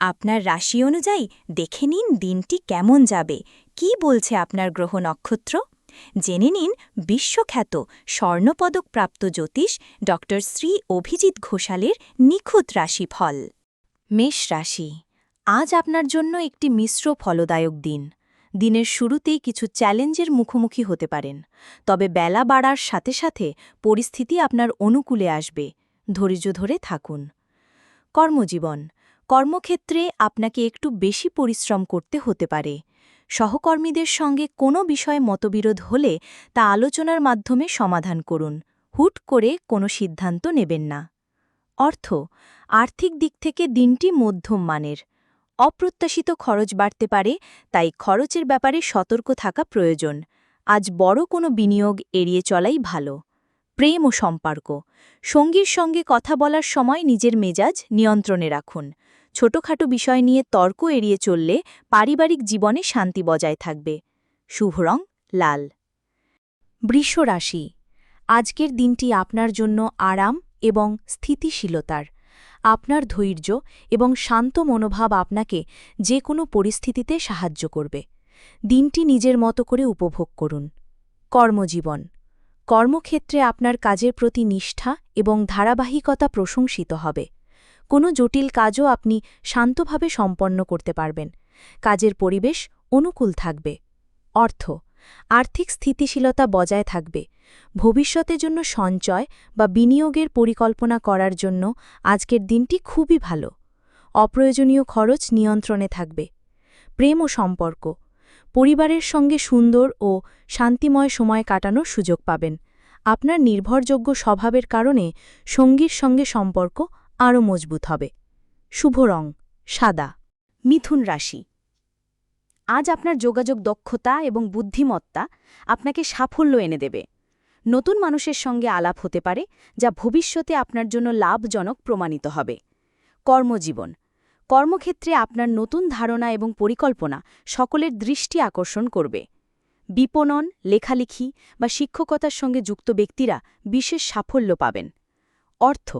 আপনার রাশি অনুযায়ী দেখে নিন দিনটি কেমন যাবে। কি বলছে আপনার গ্রহ নক্ষত্র? জেনে নিন বিশ্বখ্যাত স্বর্ণপদকপ্রাপ্ত জ্যোতিষ ড শ্রী অভিজিৎ ঘোষালের নিখুঁত রাশিফল। মেষ রাশি, আজ আপনার জন্য একটি মিশ্র ফলদায়ক দিন। দিনের শুরুতেই কিছু চ্যালেঞ্জের মুখোমুখি হতে পারেন, তবে বেলা বাড়ার সাথে সাথে পরিস্থিতি আপনার অনুকূলে আসবে। ধৈর্য ধরে থাকুন। কর্মজীবন কর্মক্ষেত্রে আপনাকে একটু বেশি পরিশ্রম করতে হতে পারে। সহকর্মীদের সঙ্গে কোনো বিষয়ে মতবিরোধ হলে তা আলোচনার মাধ্যমে সমাধান করুন। হুট করে কোনো সিদ্ধান্ত নেবেন না। অর্থ, আর্থিক দিক থেকে দিনটি মধ্যম মানের। অপ্রত্যাশিত খরচ বাড়তে পারে, তাই খরচের ব্যাপারে সতর্ক থাকা প্রয়োজন। আজ বড় কোনো বিনিয়োগ এড়িয়ে চলাই ভালো। প্রেম ও সম্পর্ক, সঙ্গীর সঙ্গে কথা বলার সময় নিজের মেজাজ নিয়ন্ত্রণে রাখুন। ছোটখাটো বিষয় নিয়ে তর্ক এড়িয়ে চললে পারিবারিক জীবনে শান্তি বজায় থাকবে। শুভ রং, লাল। বৃষ রাশি। আজকের দিনটি আপনার জন্য আরাম এবং স্থিতিশীলতার। আপনার ধৈর্য এবং শান্ত মনোভাব আপনাকে যে কোনো পরিস্থিতিতে সাহায্য করবে। দিনটি নিজের মতো করে উপভোগ করুন। কর্মজীবন। কর্মক্ষেত্রে আপনার কাজের প্রতি নিষ্ঠা এবং ধারাবাহিকতা প্রশংসিত হবে। কোনো জটিল কাজও আপনি শান্তভাবে সম্পন্ন করতে পারবেন। কাজের পরিবেশ অনুকূল থাকবে। অর্থ, আর্থিক স্থিতিশীলতা বজায় থাকবে। ভবিষ্যতের জন্য সঞ্চয় বা বিনিয়োগের পরিকল্পনা করার জন্য আজকের দিনটি খুবই ভালো। অপ্রয়োজনীয় খরচ নিয়ন্ত্রণে থাকবে। প্রেম ও সম্পর্ক, পরিবারের সঙ্গে সুন্দর ও শান্তিময় সময় কাটানোর সুযোগ পাবেন। আপনার নির্ভরযোগ্য স্বভাবের কারণে সঙ্গীর সঙ্গে সম্পর্ক আরও মজবুত হবে। শুভ রং, সাদা। মিথুন রাশি। আজ আপনার যোগাযোগ দক্ষতা এবং বুদ্ধিমত্তা আপনাকে সাফল্য এনে দেবে। নতুন মানুষের সঙ্গে আলাপ হতে পারে, যা ভবিষ্যতে আপনার জন্য লাভজনক প্রমাণিত হবে। কর্মজীবন। কর্মক্ষেত্রে আপনার নতুন ধারণা এবং পরিকল্পনা সকলের দৃষ্টি আকর্ষণ করবে। বিপণন, লেখালেখি বা শিক্ষকতার সঙ্গে যুক্ত ব্যক্তিরা বিশেষ সাফল্য পাবেন। অর্থ।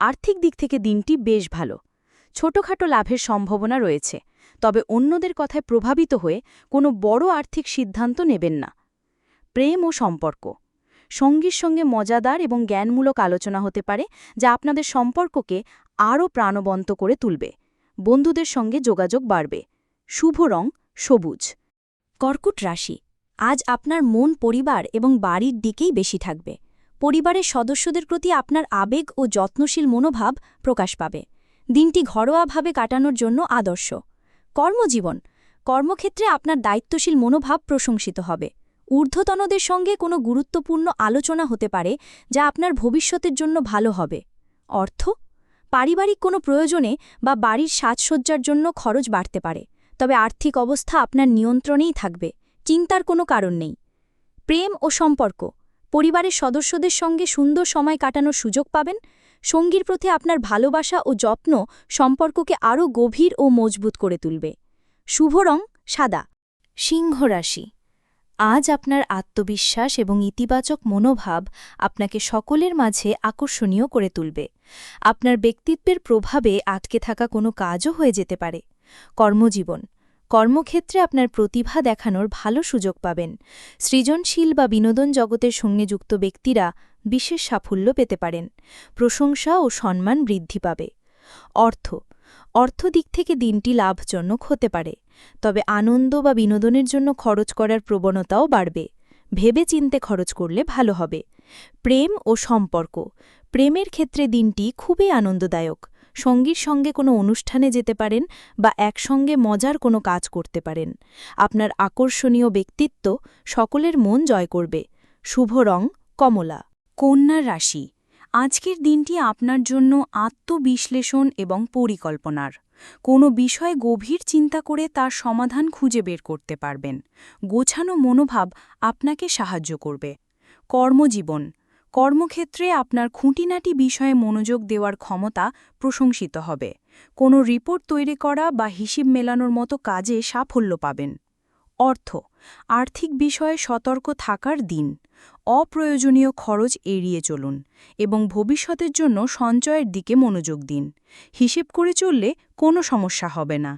আর্থিক দিক থেকে দিনটি বেশ ভালো। ছোটখাটো লাভের সম্ভাবনা রয়েছে, তবে অন্যদের কথায় প্রভাবিত হয়ে কোনো বড় আর্থিক সিদ্ধান্ত নেবেন না। প্রেম ও সম্পর্ক। সঙ্গীর সঙ্গে মজাদার এবং জ্ঞানমূলক আলোচনা হতে পারে, যা আপনাদের সম্পর্ককে আরও প্রাণবন্ত করে তুলবে। বন্ধুদের সঙ্গে যোগাযোগ বাড়বে। শুভ রং, সবুজ। কর্কুট রাশি। আজ আপনার মন, পরিবার এবং বাড়ির দিকেই বেশি থাকবে। পরিবারের সদস্যদের প্রতি আপনার আবেগ ও যত্নশীল মনোভাব প্রকাশ পাবে। দিনটি ঘরোয়াভাবে কাটানোর জন্য আদর্শ। কর্মজীবন। কর্মক্ষেত্রে আপনার দায়িত্বশীল মনোভাব প্রশংসিত হবে। ঊর্ধ্বতনদের সঙ্গে কোনো গুরুত্বপূর্ণ আলোচনা হতে পারে, যা আপনার ভবিষ্যতের জন্য ভালো হবে। অর্থ। পারিবারিক কোনো প্রয়োজনে বা বাড়ির সাজসজ্জার জন্য খরচ বাড়তে পারে, তবে আর্থিক অবস্থা আপনার নিয়ন্ত্রণেই থাকবে, চিন্তার কোনো কারণ নেই। প্রেম ও সম্পর্ক। পরিবারের সদস্যদের সঙ্গে সুন্দর সময় কাটানোর সুযোগ পাবেন। সঙ্গীর প্রতি আপনার ভালোবাসা ও যত্ন সম্পর্ককে আরও গভীর ও মজবুত করে তুলবে। শুভ রং সাদা। সিংহ রাশি। আজ আপনার আত্মবিশ্বাস এবং ইতিবাচক মনোভাব আপনাকে সকলের মাঝে আকর্ষণীয় করে তুলবে। আপনার ব্যক্তিত্বের প্রভাবে আটকে থাকা কোনো কাজও হয়ে যেতে পারে। কর্মজীবন। কর্মক্ষেত্রে আপনার প্রতিভা দেখানোর ভালো সুযোগ পাবেন। সৃজনশীল বা বিনোদন জগতের সঙ্গে যুক্ত ব্যক্তিরা বিশেষ সাফল্য পেতে পারেন। প্রশংসা ও সম্মান বৃদ্ধি পাবে। অর্থ। অর্থ দিক থেকে দিনটি লাভজনক হতে পারে। তবে আনন্দ বা বিনোদনের জন্য খরচ করার প্রবণতাও বাড়বে। ভেবে চিনতে খরচ করলে ভালো হবে। প্রেম ও সম্পর্ক। প্রেমের ক্ষেত্রে দিনটি খুবই আনন্দদায়ক। সঙ্গীর সঙ্গে কোনো অনুষ্ঠানে যেতে পারেন বা একসঙ্গে মজার কোনো কাজ করতে পারেন। আপনার আকর্ষণীয় ব্যক্তিত্ব সকলের মন জয় করবে। শুভ রং, কমলা। কন্যার রাশি। আজকের দিনটি আপনার জন্য আত্মবিশ্লেষণ এবং পরিকল্পনার। কোনো বিষয়ে গভীর চিন্তা করে তার সমাধান খুঁজে বের করতে পারবেন। গোছানো মনোভাব আপনাকে সাহায্য করবে। কর্মজীবন। কর্মক্ষেত্রে আপনার খুঁটিনাটি বিষয়ে মনোযোগ দেওয়ার ক্ষমতা প্রশংসিত হবে। কোনো রিপোর্ট তৈরি করা বা হিসিব মেলানোর মতো কাজে সাফল্য পাবেন। অর্থ, আর্থিক বিষয়ে সতর্ক থাকার দিন। অপ্রয়োজনীয় খরচ এড়িয়ে চলুন এবং ভবিষ্যতের জন্য সঞ্চয়ের দিকে মনোযোগ দিন। হিসেব করে চললে কোনো সমস্যা হবে না।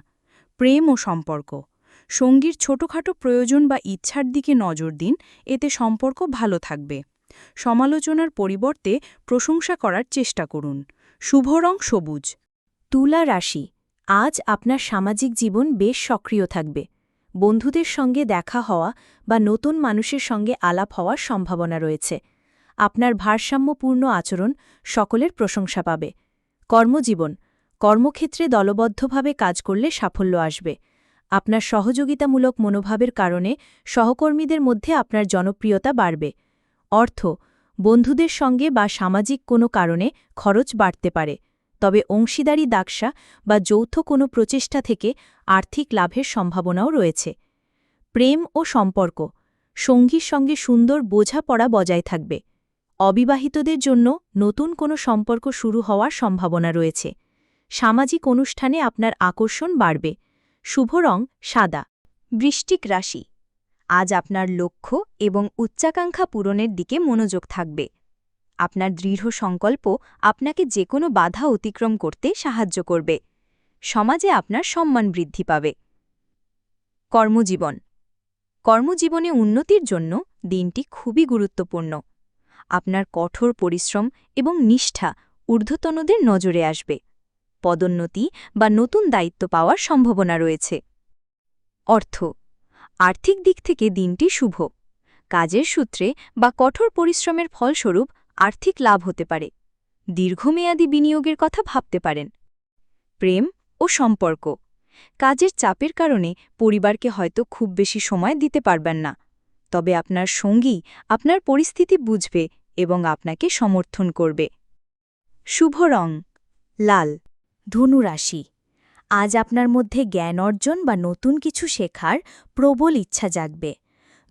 প্রেম ও সম্পর্ক, সঙ্গীর ছোটখাটো প্রয়োজন বা ইচ্ছার দিকে নজর দিন, এতে সম্পর্ক ভালো থাকবে। সমালোচনার পরিবর্তে প্রশংসা করার চেষ্টা করুন। শুভ রং সবুজ। তুলা রাশি। আজ আপনার সামাজিক জীবন বেশ সক্রিয় থাকবে। বন্ধুদের সঙ্গে দেখা হওয়া বা নতুন মানুষের সঙ্গে আলাপ হওয়ার সম্ভাবনা রয়েছে। আপনার ভারসাম্যপূর্ণ আচরণ সকলের প্রশংসা পাবে। কর্মজীবন। কর্মক্ষেত্রে দলবদ্ধভাবে কাজ করলে সাফল্য আসবে। আপনার সহযোগিতামূলক মনোভাবের কারণে সহকর্মীদের মধ্যে আপনার জনপ্রিয়তা বাড়বে। অর্থ, বন্ধুদের সঙ্গে বা সামাজিক কোনো কারণে খরচ বাড়তে পারে, তবে অংশীদারি দাকসা বা যৌথ কোনো প্রচেষ্টা থেকে আর্থিক লাভের সম্ভাবনাও রয়েছে। প্রেম ও সম্পর্ক, সঙ্গীর সঙ্গে সুন্দর বোঝাপড়া বজায় থাকবে। অবিবাহিতদের জন্য নতুন কোনো সম্পর্ক শুরু হওয়ার সম্ভাবনা রয়েছে। সামাজিক অনুষ্ঠানে আপনার আকর্ষণ বাড়বে। শুভ রং সাদা। বৃষ্টিক রাশি। আজ আপনার লক্ষ্য এবং উচ্চাকাঙ্ক্ষা পূরণের দিকে মনোযোগ থাকবে। আপনার দৃঢ় সংকল্প আপনাকে যে কোনো বাধা অতিক্রম করতে সাহায্য করবে। সমাজে আপনার সম্মান বৃদ্ধি পাবে। কর্মজীবন। কর্মজীবনে উন্নতির জন্য দিনটি খুবই গুরুত্বপূর্ণ। আপনার কঠোর পরিশ্রম এবং নিষ্ঠা ঊর্ধ্বতনদের নজরে আসবে। পদোন্নতি বা নতুন দায়িত্ব পাওয়ার সম্ভাবনা রয়েছে। অর্থ। আর্থিক দিক থেকে দিনটি শুভ। কাজের সূত্রে বা কঠোর পরিশ্রমের ফলস্বরূপ আর্থিক লাভ হতে পারে। দীর্ঘমেয়াদী বিনিয়োগের কথা ভাবতে পারেন। প্রেম ও সম্পর্ক। কাজের চাপের কারণে পরিবারকে হয়তো খুব বেশি সময় দিতে পারবেন না। তবে আপনার সঙ্গী আপনার পরিস্থিতি বুঝবে এবং আপনাকে সমর্থন করবে। শুভ রং। লাল। ধনুরাশি আজ আপনার মধ্যে জ্ঞান অর্জন বা নতুন কিছু শেখার প্রবল ইচ্ছা জাগবে।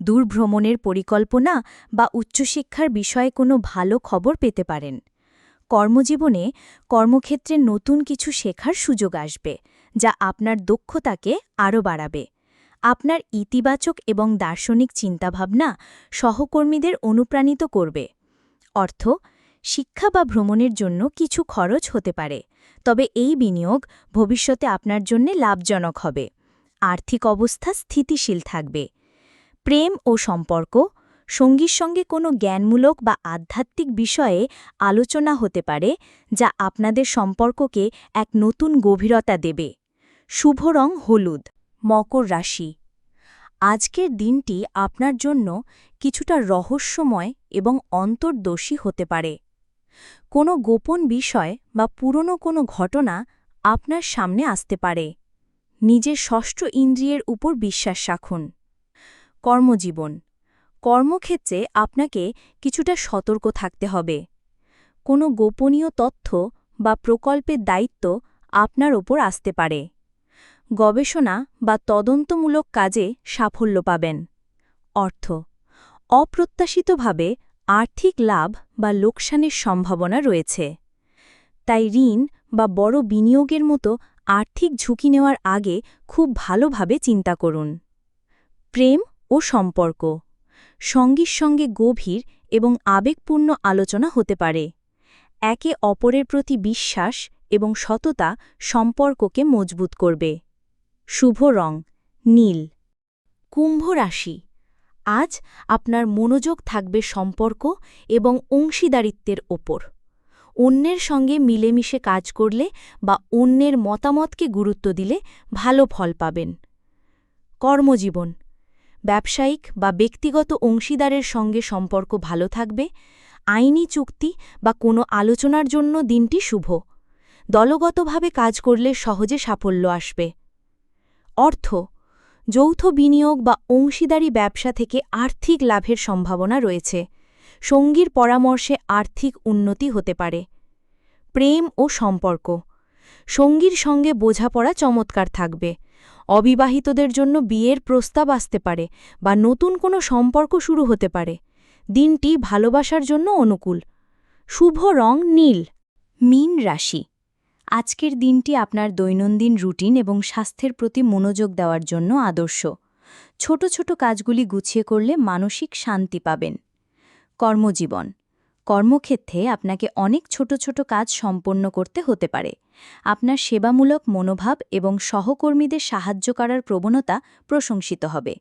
দূরভ্রমণের পরিকল্পনা বা উচ্চশিক্ষার বিষয়ে কোনো ভালো খবর পেতে পারেন। কর্মজীবনে কর্মক্ষেত্রে নতুন কিছু শেখার সুযোগ আসবে, যা আপনার দক্ষতাকে আরও বাড়াবে। আপনার ইতিবাচক এবং দার্শনিক চিন্তাভাবনা সহকর্মীদের অনুপ্রাণিত করবে। অর্থ শিক্ষা বা ভ্রমণের জন্য কিছু খরচ হতে পারে, তবে এই বিনিয়োগ ভবিষ্যতে আপনার জন্য লাভজনক হবে। আর্থিক অবস্থা স্থিতিশীল থাকবে। প্রেম ও সম্পর্ক, সঙ্গীর সঙ্গে কোনো জ্ঞানমূলক বা আধ্যাত্মিক বিষয়ে আলোচনা হতে পারে, যা আপনাদের সম্পর্ককে এক নতুন গভীরতা দেবে। শুভ রং হলুদ, মকর রাশি। আজকের দিনটি আপনার জন্য কিছুটা রহস্যময় এবং অন্তর্দোষী হতে পারে। কোনো গোপন বিষয় বা পুরনো কোনো ঘটনা আপনার সামনে আসতে পারে। নিজের ষষ্ঠ ইন্দ্রিয়ের উপর বিশ্বাস রাখুন। কর্মজীবন। কর্মক্ষেত্রে আপনাকে কিছুটা সতর্ক থাকতে হবে। কোনো গোপনীয় তথ্য বা প্রকল্পের দায়িত্ব আপনার ওপর আসতে পারে। গবেষণা বা তদন্তমূলক কাজে সাফল্য পাবেন। অর্থ। অপ্রত্যাশিতভাবে আর্থিক লাভ বা লোকসানের সম্ভাবনা রয়েছে। তাই ঋণ বা বড় বিনিয়োগের মতো আর্থিক ঝুঁকি নেওয়ার আগে খুব ভালোভাবে চিন্তা করুন। প্রেম ও সম্পর্ক সঙ্গীর সঙ্গে গভীর এবং আবেগপূর্ণ আলোচনা হতে পারে। একে অপরের প্রতি বিশ্বাস এবং সততা সম্পর্ককে মজবুত করবে। শুভ রং, নীল। কুম্ভ রাশি আজ আপনার মনোযোগ থাকবে সম্পর্ক এবং অংশীদারিত্বের ওপর। অন্যের সঙ্গে মিলেমিশে কাজ করলে বা অন্যের মতামতকে গুরুত্ব দিলে ভালো ফল পাবেন। কর্মজীবন। ব্যবসায়িক বা ব্যক্তিগত অংশীদারের সঙ্গে সম্পর্ক ভালো থাকবে। আইনি চুক্তি বা কোনো আলোচনার জন্য দিনটি শুভ। দলগতভাবে কাজ করলে সহজে সাফল্য আসবে। অর্থ। যৌথ বিনিয়োগ বা অংশীদারি ব্যবসা থেকে আর্থিক লাভের সম্ভাবনা রয়েছে। সঙ্গীর পরামর্শে আর্থিক উন্নতি হতে পারে। প্রেম ও সম্পর্ক। সঙ্গীর সঙ্গে বোঝাপড়া চমৎকার থাকবে। অবিবাহিতদের জন্য বিয়ের প্রস্তাব আসতে পারে বা নতুন কোনো সম্পর্ক শুরু হতে পারে। দিনটি ভালোবাসার জন্য অনুকূল। শুভ রং নীল। মীন রাশি। আজকের দিনটি আপনার দৈনন্দিন রুটিন এবং স্বাস্থ্যের প্রতি মনোযোগ দেওয়ার জন্য আদর্শ। ছোট ছোট কাজগুলি গুছিয়ে করলে মানসিক শান্তি পাবেন। কর্মজীবন। কর্মক্ষেত্রে আপনাকে অনেক ছোট ছোট কাজ সম্পন্ন করতে হতে পারে। আপনার সেবামূলক মনোভাব এবং সহকর্মীদের সাহায্য করার প্রবণতা প্রশংসিত হবে।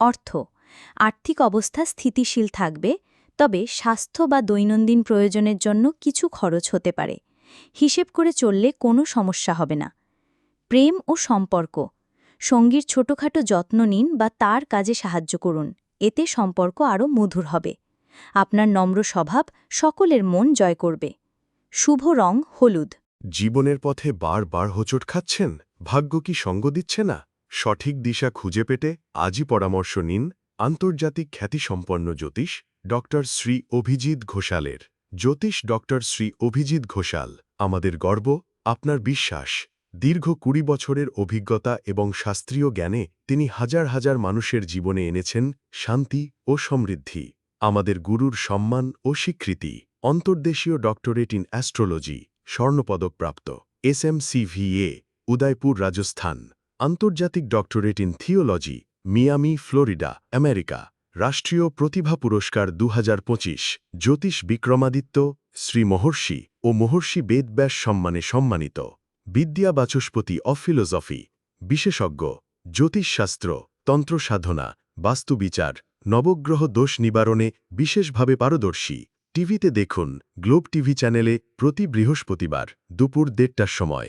অর্থ। আর্থিক অবস্থা স্থিতিশীল থাকবে, তবে স্বাস্থ্য বা দৈনন্দিন প্রয়োজনের জন্য কিছু খরচ হতে পারে। হিসেব করে চললে কোনো সমস্যা হবে না। প্রেম ও সম্পর্ক। সঙ্গীর ছোটখাটো যত্ন নিন বা তার কাজে সাহায্য করুন। এতে সম্পর্ক আরও মধুর হবে। আপনার নম্র স্বভাব সকলের মন জয় করবে। শুভ রং হলুদ। জীবনের পথে বারবার হোঁচট খাচ্ছেন? ভাগ্য কি সঙ্গ দিচ্ছে না? সঠিক দিশা খুঁজে পেতে আজই পরামর্শ নিন আন্তর্জাতিক খ্যাতিসম্পন্ন জ্যোতিষ ডক্টর শ্রী অভিজিৎ ঘোষালের। জ্যোতিষ ডক্টর শ্রী অভিজিৎ ঘোষাল। আমাদের গর্ব, আপনার বিশ্বাস। দীর্ঘ কুড়ি বছরের অভিজ্ঞতা এবং শাস্ত্রীয় জ্ঞানে তিনি হাজার হাজার মানুষের জীবনে এনেছেন শান্তি ও সমৃদ্ধি। আমাদের গুরুর সম্মান ও স্বীকৃতি। অন্তর্দেশীয় doctorate in astrology, স্বর্ণপদকপ্রাপ্ত। S S M C V A Udaipur, Rajasthan. আন্তর্জাতিক doctorate in theology, Miami, Florida, America. রাষ্ট্রীয় প্রতিভা পুরস্কার দু হাজার পঁচিশ। জ্যোতিষ বিক্রমাদিত্য, শ্রী মহর্ষি। ও মহর্ষি বেদব্যাস সম্মানে সম্মানিত। বিদ্যা বাচস্পতি অফ ফিলোজফি বিশেষজ্ঞ, জ্যোতিষশাস্ত্র, তন্ত্র সাধনা বাস্তুবিচার নবগ্রহ দোষ নিবারণে বিশেষভাবে পারদর্শী। টিভিতে দেখুন গ্লোব টিভি চ্যানেলে প্রতি বৃহস্পতিবার দুপুর দেড়টার সময়।